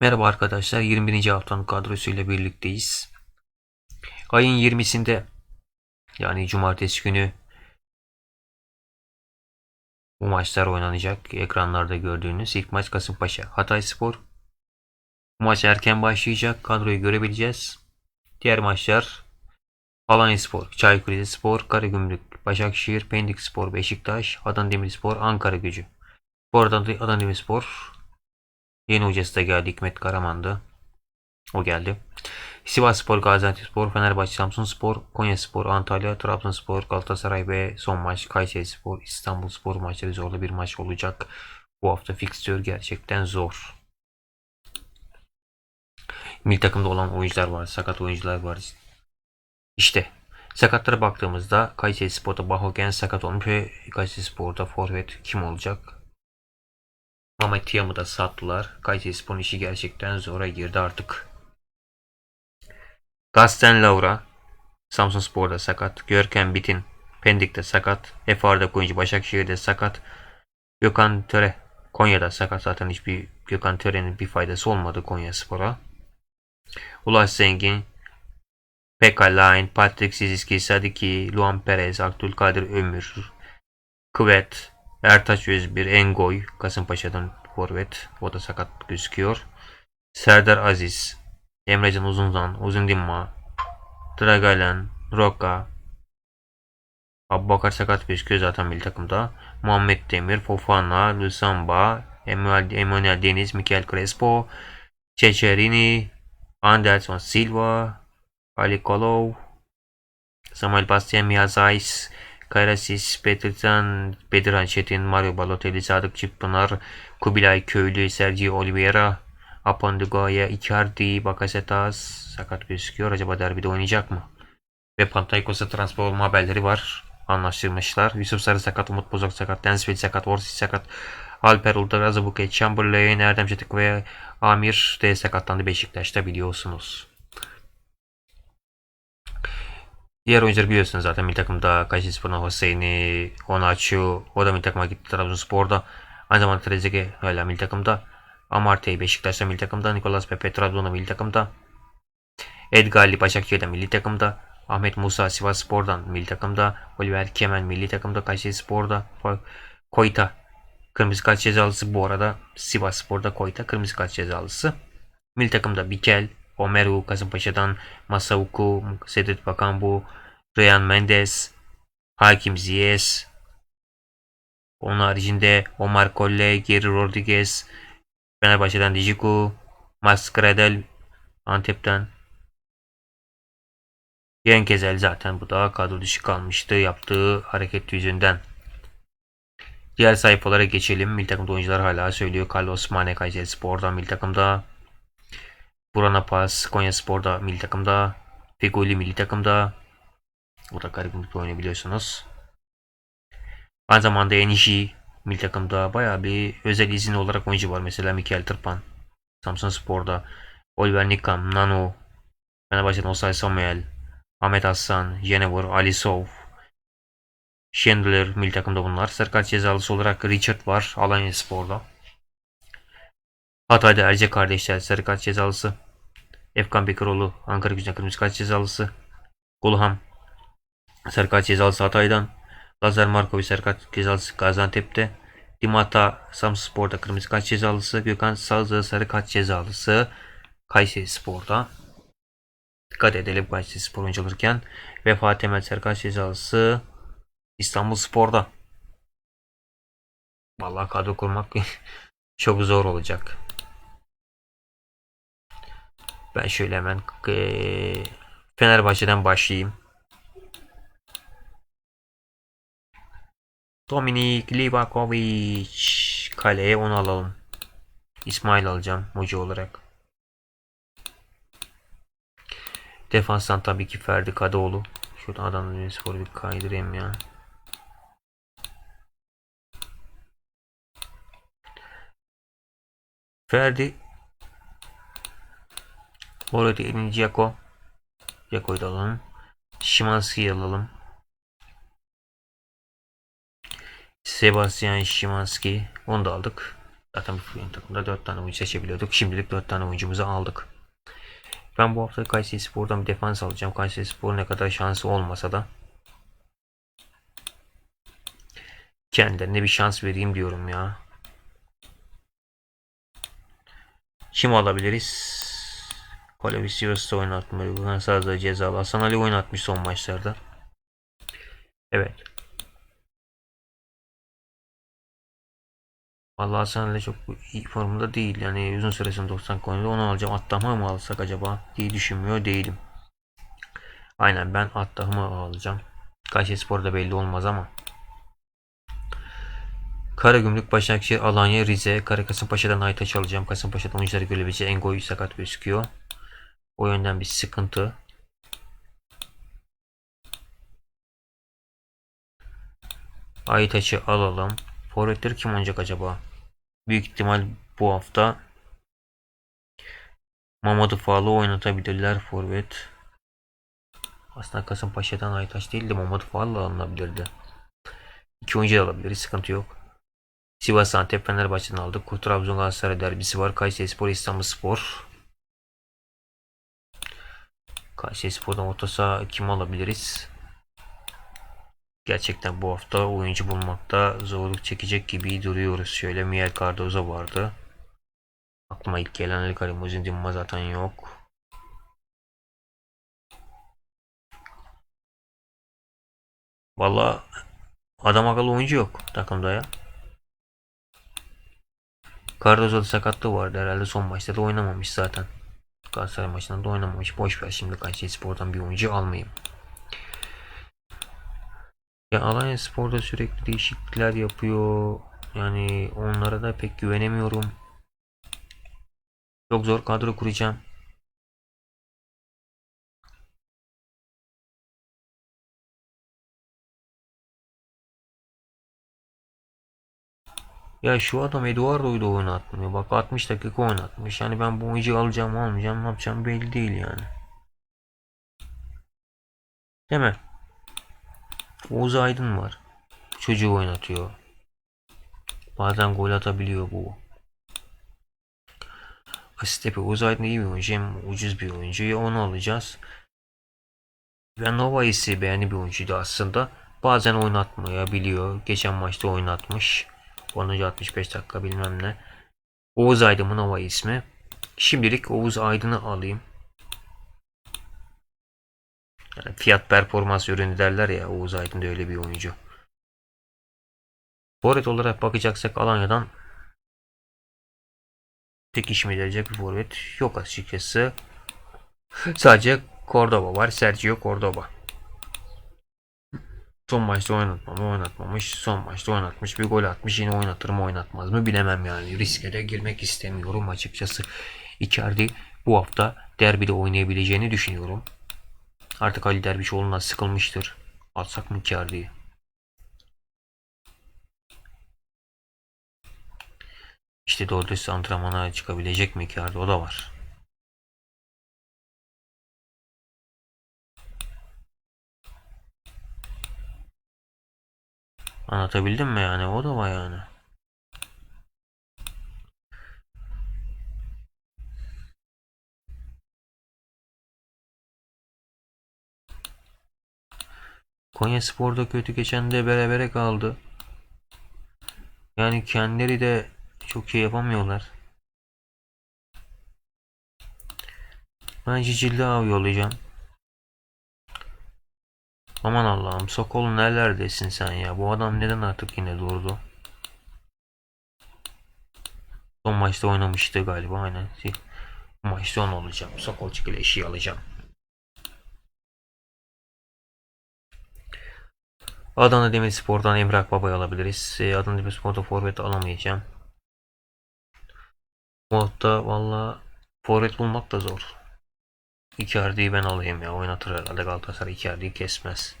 Merhaba arkadaşlar. 21. haftanın kadrosuyla birlikteyiz. Ayın 20'sinde yani cumartesi günü bu maçlar oynanacak. Ekranlarda gördüğünüz ilk maç Kasımpaşa Hatay Spor. Bu maç erken başlayacak. Kadroyu görebileceğiz. Diğer maçlar Alanya Spor, Çaykur Spor, Karagümrük, Başakşehir, Pendik Spor, Beşiktaş, Adana Demirspor, Ankara Gücü. Bu arada Adana Demirspor Yeni hocası da geldi Hikmet Karaman'dı. O geldi. Sivas Spor, Gaziantepspor, Fenerbahçe, Samsunspor, Konyaspor, Antalya, Trabzonspor, Galatasaray ve son maç Kayseri Spor, İstanbul Spor maçları zorlu bir maç olacak. Bu hafta fikstür gerçekten zor. Milli takımda olan oyuncular var, sakat oyuncular var. İşte sakatlara baktığımızda Kayseri Spor'da Bahogen sakat olmuş ve Kayseri Spor'da forvet kim olacak? Ama Tiam'ı da sattılar. Kayserispor'un işi gerçekten zora girdi artık. Gasten Laura Samsun Spor'da sakat. Görkem Bitin Pendik'te sakat. Efe Arda Koyuncu Başakşehir'de sakat. Gökhan Töre Konya'da sakat. Zaten hiçbir Gökhan Töre'nin bir faydası olmadı Konya Spor'a. Ulaş Zengin Pekka Line, Patrick Ziziski, Sadiki, Luan Perez, Abdülkadir Ömür, Kıvet, Ertaç Özbir, Engoy, Kasımpaşa'dan forvet. O da sakat gözüküyor. Serdar Aziz, Emrecan Uzunzan, Uzundimma, Dragalen, Roka, Abbakar sakat gözüküyor zaten milli takımda. Muhammed Demir, Fofana, Lusamba, Emmanuel Deniz, Mikel Crespo, Çeçerini, Anderson Silva, Ali Kolov, Samuel Bastian Miyazais, Karasis, Peterson, Bedirhan Çetin, Mario Balotelli, Sadık Çıkpınar, Kubilay Köylü, Sergio Oliveira, Apondigoya, Icardi, Bakasetas sakat gözüküyor. Acaba derbide oynayacak mı? Ve Panathinaikos'a transfer olma haberleri var. Anlaştırmışlar. Yusuf Sarı sakat, Umut Bozok sakat, Densville sakat, Orsic sakat, Alper Ultra, Azabuke, Chamberlain, Erdem Çetik ve Amir de sakatlandı Beşiktaş'ta biliyorsunuz. Diğer oyuncuları biliyorsunuz zaten milli takımda Kayserispor'un Hüseyin'i, Onaçu, o da milli takıma gitti Trabzonspor'da. Aynı zamanda Trezeguet hala milli takımda. Amartey Beşiktaş'ta milli takımda. Nicolas Pepe Trabzon'da milli takımda. Edgarli Başakşehir'de milli takımda. Ahmet Musa Sivas Spor'dan milli takımda. Oliver Kemen milli takımda. Kayseri Spor'da. Koyta kırmızı kart cezalısı bu arada. Sivas Spor'da Koyta kırmızı kart cezalısı. Milli takımda Bikel, Omeru Kasımpaşa'dan, Masauku, Sedat Bakambu, Ryan Mendes, Hakim Ziyech, onun haricinde Omar Kolle, Geri Rodriguez, Fenerbahçe'den Dijiku, Maskradel, Antep'ten. Yenkezel zaten bu da kadro dışı kalmıştı yaptığı hareket yüzünden. Diğer sayfalara geçelim. Milli takımda oyuncular hala söylüyor. Carlos Mane Kayseri Spor'dan milli takımda. Burana Pas Konya Spor'da milli takımda. Fegoli milli takımda. O da garip bir oyunu. Aynı zamanda Enişi milli takımda bayağı bir özel izin olarak oyuncu var. Mesela Mikel Tırpan. Samsun Spor'da. Oliver Nikam, Nano. Fenerbahçe'den Osay Samuel. Ahmet Aslan, Jenevor, Alisov. Schindler milli takımda bunlar. Sarı cezalısı olarak Richard var. Alanya Spor'da. Hatay'da Erce kardeşler sarı kart cezalısı. Efkan Bekiroğlu Ankara gücüne kırmızı kart cezalısı. Gulham sarı kart cezalısı Hatay'dan. Lazar Markovic sarı kart cezalısı Gaziantep'te. Dimata Samspor'da kırmızı kart cezalısı. Gökhan Sazı sarı kart cezalısı. Kayseri Spor'da. Dikkat edelim Kayseri Spor oyuncu alırken. Ve Fatih Emel sarı kart cezalısı. İstanbul Spor'da. Vallahi kadro kurmak çok zor olacak. Ben şöyle hemen ee, Fenerbahçe'den başlayayım. Dominik Livakovic kaleye onu alalım. İsmail alacağım hoca olarak. Defanstan tabii ki Ferdi Kadıoğlu. Şuradan Adana Spor'u bir kaydırayım ya. Ferdi Orada elini Jaco. Jaco'yu da alalım. Şimanski'yi alalım. Sebastian Şimanski. Onu da aldık. Zaten Furya'nın takımda 4 tane oyuncu seçebiliyorduk. Şimdilik 4 tane oyuncumuzu aldık. Ben bu hafta Kayseri Spor'dan bir defans alacağım. Kayseri Spor ne kadar şansı olmasa da kendilerine bir şans vereyim diyorum ya. Kim alabiliriz? Kolevisiyos'ta oynatmayı. Bugün sadece cezalı. Hasan Ali oynatmış son maçlarda. Evet. Vallahi Hasan Ali çok iyi formda değil. Yani uzun süresinde 90 konuda onu alacağım. Attahımı mı alsak acaba diye düşünmüyor değilim. Aynen ben Attahımı alacağım. Kayseri Spor'da belli olmaz ama. Karagümrük, Başakşehir, Alanya, Rize, Karakasımpaşa'dan Aytaç alacağım. Kasımpaşa'dan oyuncuları görebileceği Engoy sakat gözüküyor. O yönden bir sıkıntı. Aytaç'ı alalım. Forvetleri kim oynayacak acaba? Büyük ihtimal bu hafta Mamadou Fall'ı oynatabilirler forvet. Aslında Kasımpaşa'dan Aytaç değil de Mamadou Fall'la alınabilirdi. İki oyuncu da alabiliriz. Sıkıntı yok. Sivas Antep Fenerbahçe'den aldık. Trabzon Galatasaray derbisi var. Kayseri Spor İstanbul Spor. Kayseri Spor'dan orta saha kim alabiliriz? Gerçekten bu hafta oyuncu bulmakta zorluk çekecek gibi duruyoruz. Şöyle Miel Cardozo vardı. Aklıma ilk gelen Ali Karimuzin Dimma zaten yok. Valla adam akıllı oyuncu yok takımda ya. Cardozo'da sakatlığı vardı herhalde son maçta da oynamamış zaten. Galatasaray maçında da oynamamış. Boş ver şimdi Kayseri Spor'dan bir oyuncu almayayım. Ya Alanya Spor'da sürekli değişiklikler yapıyor. Yani onlara da pek güvenemiyorum. Çok zor kadro kuracağım. Ya şu adam Eduardo'yu oynatmıyor. Bak 60 dakika oynatmış. Yani ben bu oyuncuyu alacağım almayacağım ne yapacağım belli değil yani. Değil mi? Oğuz Aydın var. Çocuğu oynatıyor. Bazen gol atabiliyor bu. Asitepe Oğuz Aydın iyi bir oyuncu hem ucuz bir oyuncu. Ya onu alacağız. Ben Nova ise beğeni bir oyuncuydu aslında. Bazen oynatmayabiliyor. Geçen maçta oynatmış. 10. 65 dakika bilmem ne. Oğuz Aydın Nova ismi. Şimdilik Oğuz Aydın'ı alayım. Yani fiyat performans ürünü derler ya Oğuz Aydın da öyle bir oyuncu. Forvet olarak bakacaksak Alanya'dan tek işime yarayacak bir forvet yok açıkçası. Sadece Cordoba var. Sergio Cordoba. Son maçta oynatmam oynatmamış. Son maçta oynatmış. Bir gol atmış. Yine oynatır mı oynatmaz mı bilemem yani. Riske de girmek istemiyorum açıkçası. Icardi bu hafta derbide oynayabileceğini düşünüyorum. Artık Ali Dervişoğlu'ndan sıkılmıştır. Atsak mı Icardi'yi? İşte düz antrenmana çıkabilecek mi Icardi? O da var. Anlatabildim mi yani? O da var yani. Konya Spor'da kötü geçen de berabere kaldı. Yani kendileri de çok şey yapamıyorlar. Ben Cicilli abi yollayacağım. Aman Allah'ım Sokol nerelerdesin sen ya? Bu adam neden artık yine durdu? Son maçta oynamıştı galiba aynen. Bu maçta onu alacağım. Sokol çıkılı eşiği alacağım. Adana Demirspor'dan Emrah Baba'yı alabiliriz. Ee, Adana Demirspor'da forvet alamayacağım. Bu hafta valla forvet bulmak da zor. Icardi'yi ben alayım ya. Oynatır herhalde Galatasaray Icardi'yi kesmez.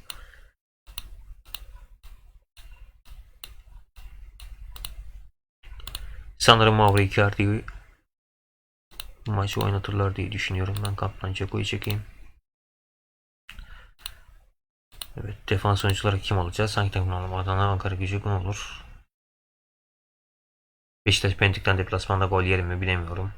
Sanırım Mauro Icardi'yi maçı oynatırlar diye düşünüyorum. Ben kaptan Ceko'yu çekeyim. Evet defans oyuncuları kim alacağız? Hangi takım alalım? Adana Ankara gücü kim olur? Beşiktaş Pendik'ten deplasmanda gol yer mi bilemiyorum.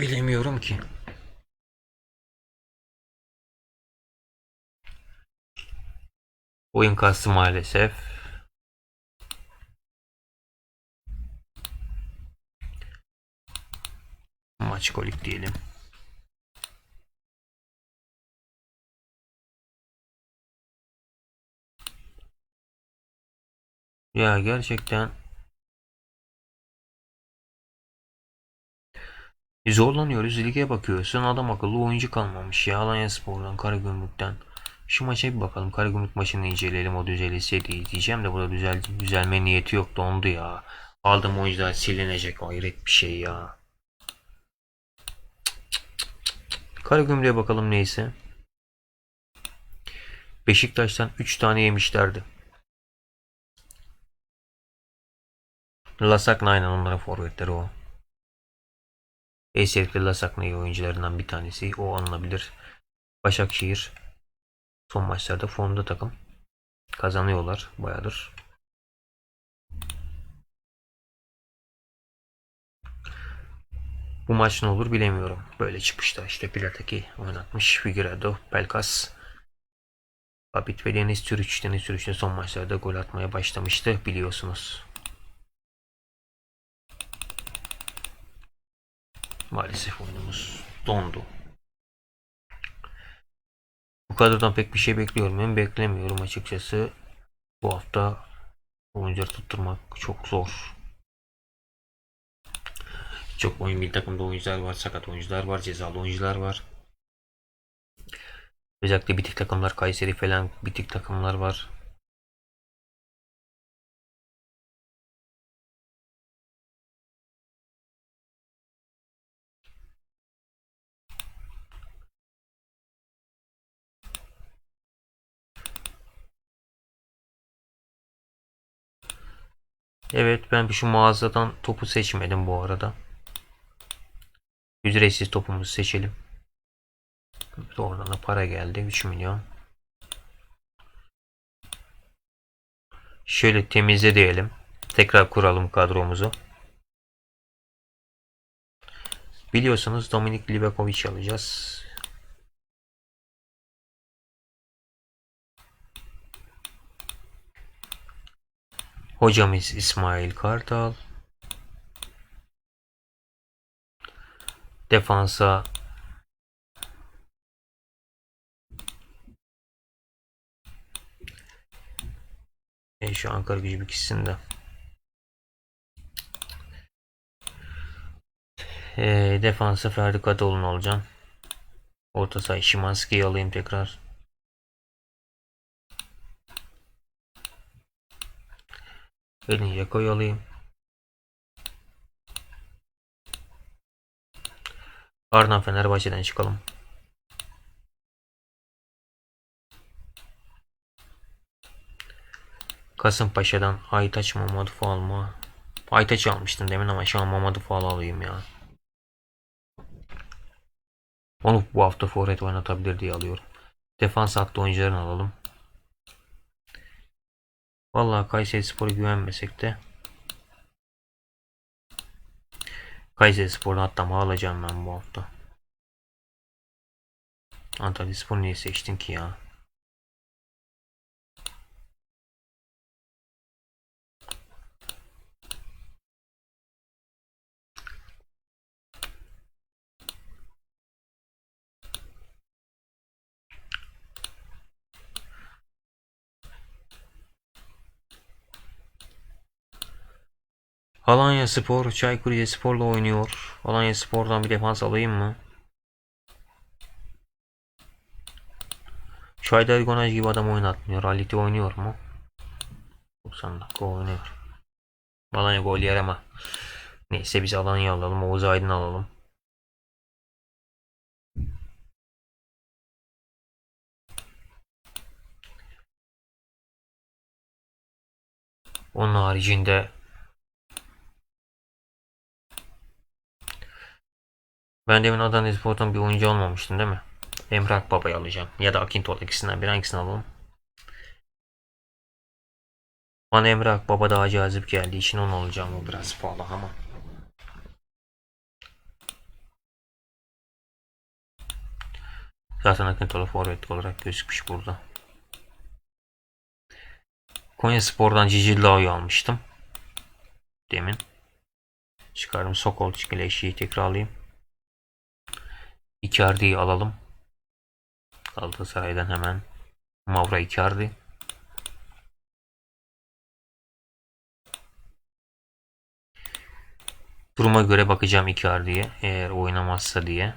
Bilemiyorum ki. Oyun kastı maalesef. Maç kolik diyelim. Ya gerçekten zorlanıyoruz. Lige bakıyorsun adam akıllı oyuncu kalmamış ya. Alanya Spor'dan, Karagümrük'ten. Şu maça bir bakalım. Karagümrük maçını inceleyelim. O düzelseydi diyeceğim de burada düzel, düzelme niyeti yok. Dondu ya. Aldığım oyuncular silinecek. Hayret bir şey ya. Karagümrük'e bakalım neyse. Beşiktaş'tan 3 tane yemişlerdi. Lasakna aynen onların forvetleri o. Eserikli Lasakna iyi oyuncularından bir tanesi. O alınabilir. Başakşehir son maçlarda formda takım. Kazanıyorlar bayağıdır. Bu maç ne olur bilemiyorum. Böyle çıkışta işte Plataki oynatmış. Figueredo, Pelkas, Babit ve Deniz Türüç. Deniz Türüç de son maçlarda gol atmaya başlamıştı biliyorsunuz. Maalesef oyunumuz dondu. Bu kadrodan pek bir şey bekliyorum. Ben beklemiyorum açıkçası. Bu hafta oyuncuları tutturmak çok zor. Çok oyun bir takımda oyuncular var, sakat oyuncular var, cezalı oyuncular var. Özellikle bitik takımlar, Kayseri falan bitik takımlar var. Evet ben şu mağazadan topu seçmedim bu arada. Ücretsiz topumuzu seçelim. Oradan da para geldi 3 milyon. Şöyle temizle diyelim. Tekrar kuralım kadromuzu. Biliyorsunuz Dominik Livakovic alacağız. Hocamız İsmail Kartal. Defansa e, şu Ankara gücü ikisinde. E, defansa Ferdi Kadıoğlu'nu alacağım. Orta saha Şimanski'yi alayım tekrar. Elin Jako'yu alayım. Ardından Fenerbahçe'den çıkalım. Kasımpaşa'dan Aytaç Mamadou Fall mı? Aytaç almıştım demin ama şu an Mamadou alayım ya. Onu bu hafta forvet oynatabilir diye alıyorum. Defans hattı oyuncularını alalım. Vallahi Kayseri Spor'a güvenmesek de Kayseri Spor'dan hatta mı alacağım ben bu hafta. Antalya Spor niye seçtin ki ya? Alanya Spor, Çaykur Rizespor'la oynuyor. Alanya Spor'dan bir defans alayım mı? Şu Haydar Gonaj gibi adam oynatmıyor. Haliti oynuyor mu? 90 dakika oynuyor. Alanya gol yer ama. Neyse biz Alanya alalım. Oğuz Aydın alalım. Onun haricinde Ben demin Adana Spor'dan bir oyuncu almamıştım değil mi? Emre Akbaba'yı alacağım. Ya da Akintol ikisinden bir hangisini alalım? Bana Emre Akbaba daha cazip geldiği için onu alacağım. O biraz pahalı ama. Zaten Akintol'a forvet olarak gözükmüş burada. Konya Spor'dan Cici Lao'yu almıştım. Demin. Çıkardım Sokol Çikileşi'yi tekrarlayayım. Icardi'yi alalım. Galatasaray'dan hemen. Mavra Icardi. Duruma göre bakacağım Icardi'ye. Eğer oynamazsa diye.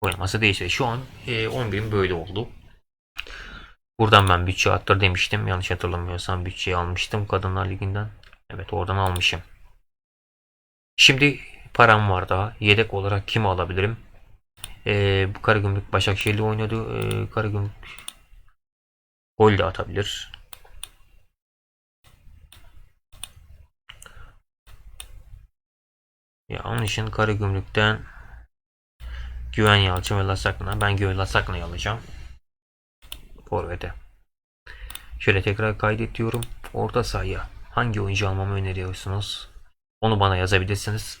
Oynamazsa değişir. Şu an e, 11'im böyle oldu. Buradan ben bütçe attır demiştim. Yanlış hatırlamıyorsam bütçeyi almıştım Kadınlar Ligi'nden. Evet oradan almışım. Şimdi param var daha. Yedek olarak kimi alabilirim? Ee, bu Karagümrük Başakşehir'le oynadı. Ee, Karagümrük gol de atabilir. Ya onun için Karagümrük'ten Güven Yalçın ve Lasakna. Ben Güven Lasakna'yı alacağım. Forvet'e. Şöyle tekrar kaydet diyorum. Orta sahaya hangi oyuncu almamı öneriyorsunuz? Onu bana yazabilirsiniz.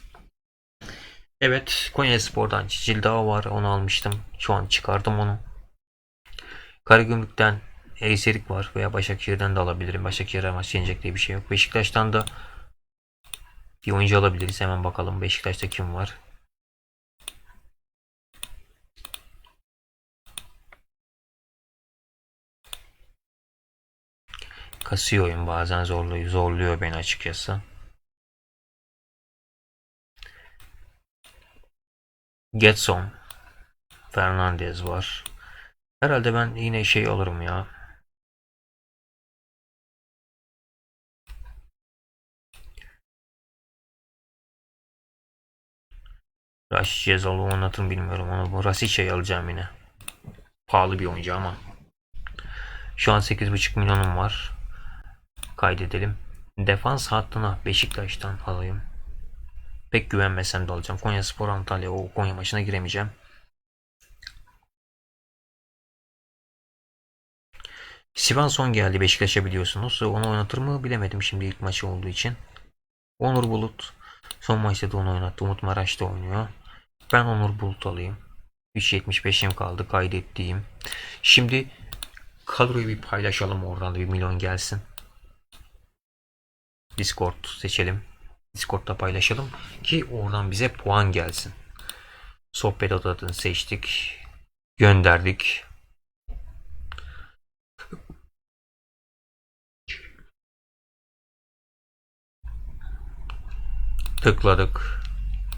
Evet Konya Spor'dan Cildağ var onu almıştım. Şu an çıkardım onu. Karagümrük'ten Eyserik var veya Başakşehir'den de alabilirim. Başakşehir'e maç yenecek diye bir şey yok. Beşiktaş'tan da bir oyuncu alabiliriz. Hemen bakalım Beşiktaş'ta kim var. Kasıyor oyun bazen zorluyor, zorluyor beni açıkçası. Getson. Fernandez var. Herhalde ben yine şey alırım ya. Raşit Cezal'ı oynatır bilmiyorum. Onu bu Rasica'yı alacağım yine. Pahalı bir oyuncu ama. Şu an 8,5 milyonum var. Kaydedelim. Defans hattına Beşiktaş'tan alayım. Pek güvenmesem de alacağım. Konya Spor Antalya o Konya maçına giremeyeceğim. Svensson geldi Beşiktaş'a biliyorsunuz. Onu oynatır mı bilemedim şimdi ilk maçı olduğu için. Onur Bulut son maçta da onu oynattı. Umut Maraş'ta oynuyor. Ben Onur Bulut alayım. 3.75'im kaldı kaydettiğim. Şimdi kadroyu bir paylaşalım oradan da bir milyon gelsin. Discord seçelim. Discord'da paylaşalım ki oradan bize puan gelsin. Sohbet odasını seçtik. Gönderdik. Tıkladık.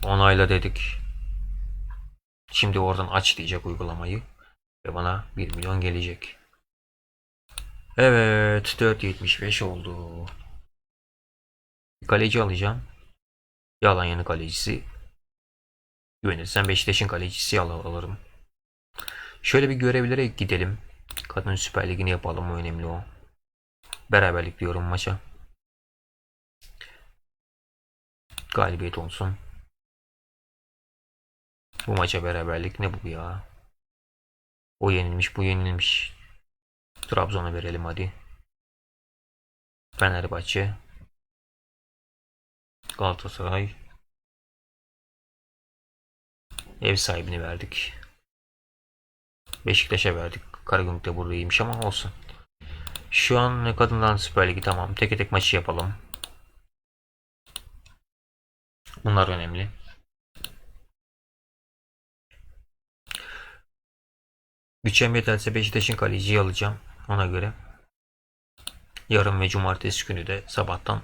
Onayla dedik. Şimdi oradan aç diyecek uygulamayı. Ve bana 1 milyon gelecek. Evet 4.75 oldu. Kaleci alacağım. Yalan yanı kalecisi. Güvenirsen Beşiktaş'ın kalecisi al alırım. Şöyle bir görevlere gidelim. Kadın Süper Ligi'ni yapalım o önemli o. Beraberlik diyorum maça. Galibiyet olsun. Bu maça beraberlik ne bu ya? O yenilmiş bu yenilmiş. Trabzon'a verelim hadi. Fenerbahçe. Galatasaray. Ev sahibini verdik. Beşiktaş'a verdik. Karagümrük de buradaymış ama olsun. Şu an kadından Süper Ligi tamam. Tek tek maçı yapalım. Bunlar önemli. Bütçem yeterse Beşiktaş'ın kaleciyi alacağım. Ona göre. Yarın ve cumartesi günü de sabahtan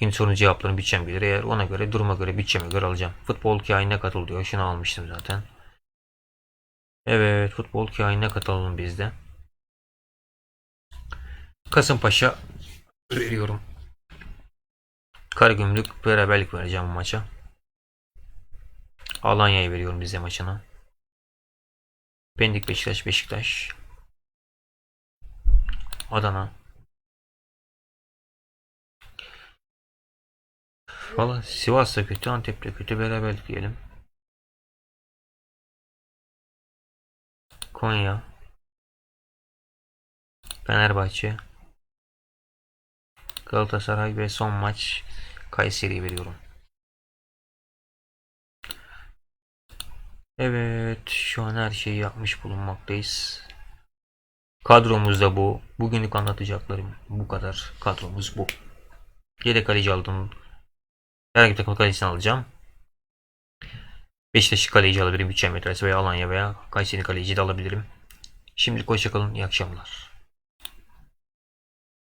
Yine sorunun cevaplarını bütçem bilir. Eğer ona göre duruma göre bütçeme göre alacağım. Futbol kainine katıl diyor. Şunu almıştım zaten. Evet futbol kainine katılalım biz de. Kasımpaşa veriyorum. Karagümrük beraberlik vereceğim bu maça. Alanya'yı veriyorum bize maçına. Pendik Beşiktaş Beşiktaş. Adana. Valla Sivas da kötü, Antep de kötü. Beraberlik diyelim. Konya. Fenerbahçe. Galatasaray ve son maç Kayseri'ye veriyorum. Evet, şu an her şeyi yapmış bulunmaktayız. Kadromuz da bu. Bugünlük anlatacaklarım bu kadar. Kadromuz bu. Yedek kaleci aldım. Herhangi bir takım kalecisini alacağım. Beşiktaş'ı kaleci alabilirim. Bütçem yeterse veya Alanya veya Kayseri kaleci de alabilirim. Şimdilik hoşçakalın. İyi akşamlar.